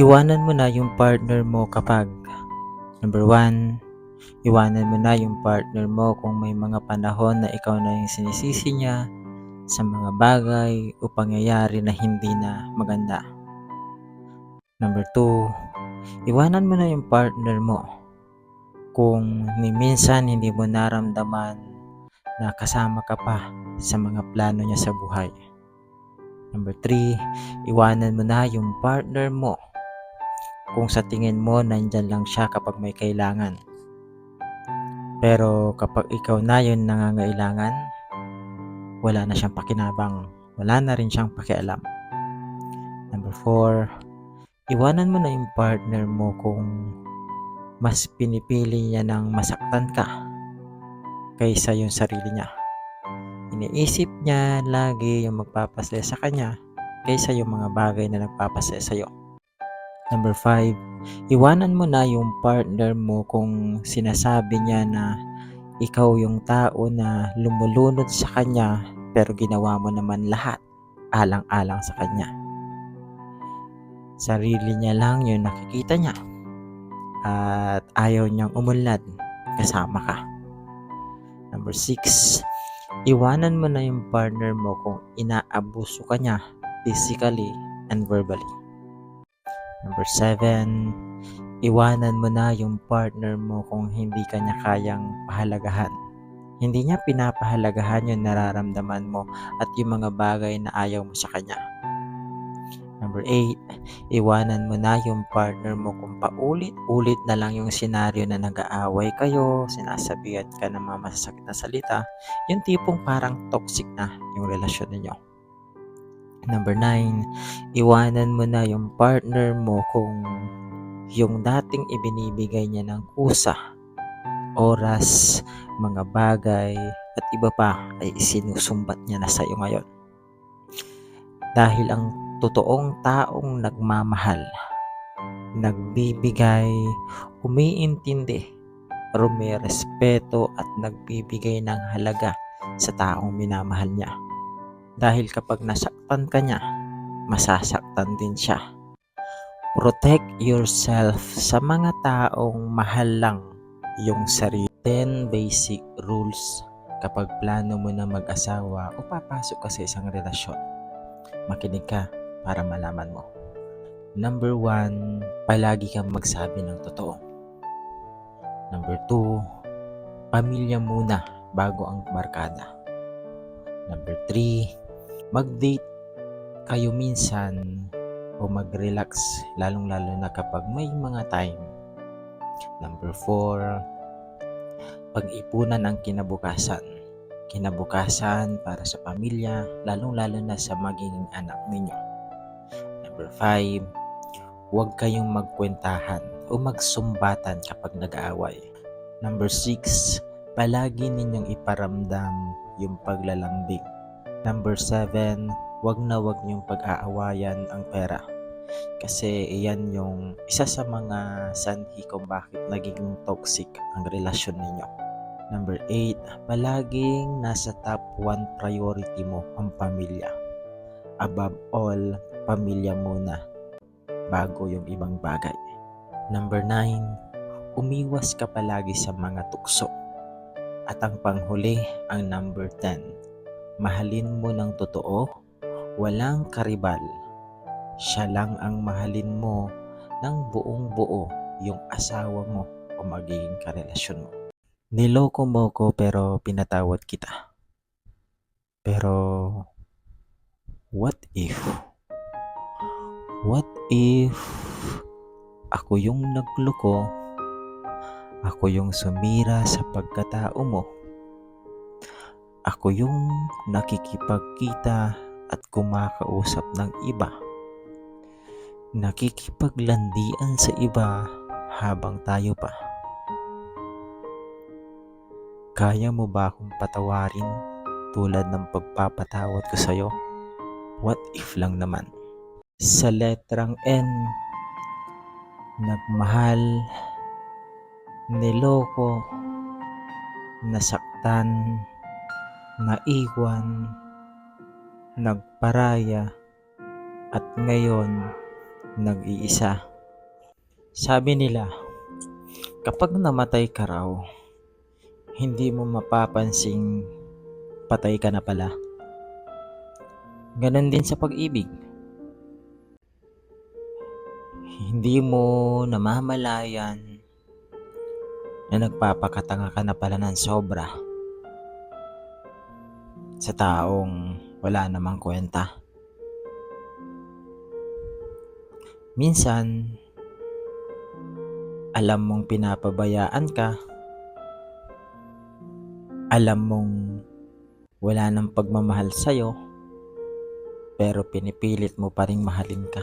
Iwanan mo na yung partner mo kapag Number one, iwanan mo na yung partner mo kung may mga panahon na ikaw na yung sinisisi niya sa mga bagay o pangyayari na hindi na maganda. Number two, iwanan mo na yung partner mo kung ni minsan hindi mo naramdaman na kasama ka pa sa mga plano niya sa buhay. Number three, iwanan mo na yung partner mo kung sa tingin mo nandyan lang siya kapag may kailangan. Pero kapag ikaw na yun nangangailangan, wala na siyang pakinabang. Wala na rin siyang pakialam. Number four, iwanan mo na yung partner mo kung mas pinipili niya ng masaktan ka kaysa yung sarili niya. Iniisip niya lagi yung magpapasaya sa kanya kaysa yung mga bagay na nagpapasaya sa'yo. Number 5, iwanan mo na yung partner mo kung sinasabi niya na ikaw yung tao na lumulunod sa kanya pero ginawa mo naman lahat alang-alang sa kanya. Sarili niya lang yung nakikita niya at ayaw niyang umunlad kasama ka. Number 6, iwanan mo na yung partner mo kung inaabuso ka niya physically and verbally. Number 7, iwanan mo na yung partner mo kung hindi ka niya kayang pahalagahan. Hindi niya pinapahalagahan yung nararamdaman mo at yung mga bagay na ayaw mo sa kanya. Number 8, iwanan mo na yung partner mo kung paulit-ulit na lang yung senaryo na nag-aaway kayo, sinasabihan ka ng mga masasakit na salita, yung tipong parang toxic na yung relasyon ninyo. Number 9, iwanan mo na yung partner mo kung yung dating ibinibigay niya ng kusa, oras, mga bagay, at iba pa ay sinusumbat niya na sa iyo ngayon. Dahil ang totoong taong nagmamahal, nagbibigay, umiintindi, rumirespeto at nagbibigay ng halaga sa taong minamahal niya. Dahil kapag nasaktan ka niya, masasaktan din siya. Protect yourself sa mga taong mahal lang yung sarili. 10 basic rules kapag plano mo na mag-asawa o papasok ka sa isang relasyon. Makinig ka para malaman mo. Number 1, palagi kang magsabi ng totoo. Number 2, pamilya muna bago ang barkada. Number 3, mag-date kayo minsan o mag-relax lalong-lalo na kapag may mga time. Number 4, pag-ipunan ang kinabukasan. Kinabukasan para sa pamilya, lalong-lalo na sa magiging anak ninyo. Number 5, huwag kayong magkwentahan o magsumbatan kapag nag-aaway. Number 6, palagi ninyong iparamdam yung paglalambing. Number 7, wag na wag niyong pag-aawayan ang pera. Kasi iyan yung isa sa mga sanhi kung bakit naging toxic ang relasyon ninyo. Number 8, palaging nasa top 1 priority mo ang pamilya. Above all, pamilya muna bago yung ibang bagay. Number 9, umiwas ka palagi sa mga tukso. At ang panghuli, ang number 10, mahalin mo ng totoo, walang karibal. Siya lang ang mahalin mo ng buong buo yung asawa mo o magiging karelasyon mo. Niloko mo ko pero pinatawad kita. Pero what if? What if ako yung nagloko? Ako yung sumira sa pagkatao mo? Ako yung nakikipagkita at kumakausap ng iba? Nakikipaglandian sa iba habang tayo pa? Kaya mo ba akong patawarin tulad ng pagpapatawad ko sa'yo? What if lang naman? Sa letrang N, nagmahal, niloko, nasaktan, naiwan, nagparaya, at ngayon, nag-iisa. Sabi nila, kapag namatay ka raw, hindi mo mapapansing patay ka na pala. Ganon din sa pag-ibig. Hindi mo namamalayan na nagpapakatanga ka na pala ng sobra sa taong wala namang kwenta. Minsan, alam mong pinapabayaan ka, alam mong wala nang pagmamahal sa'yo, pero pinipilit mo pa ring mahalin ka.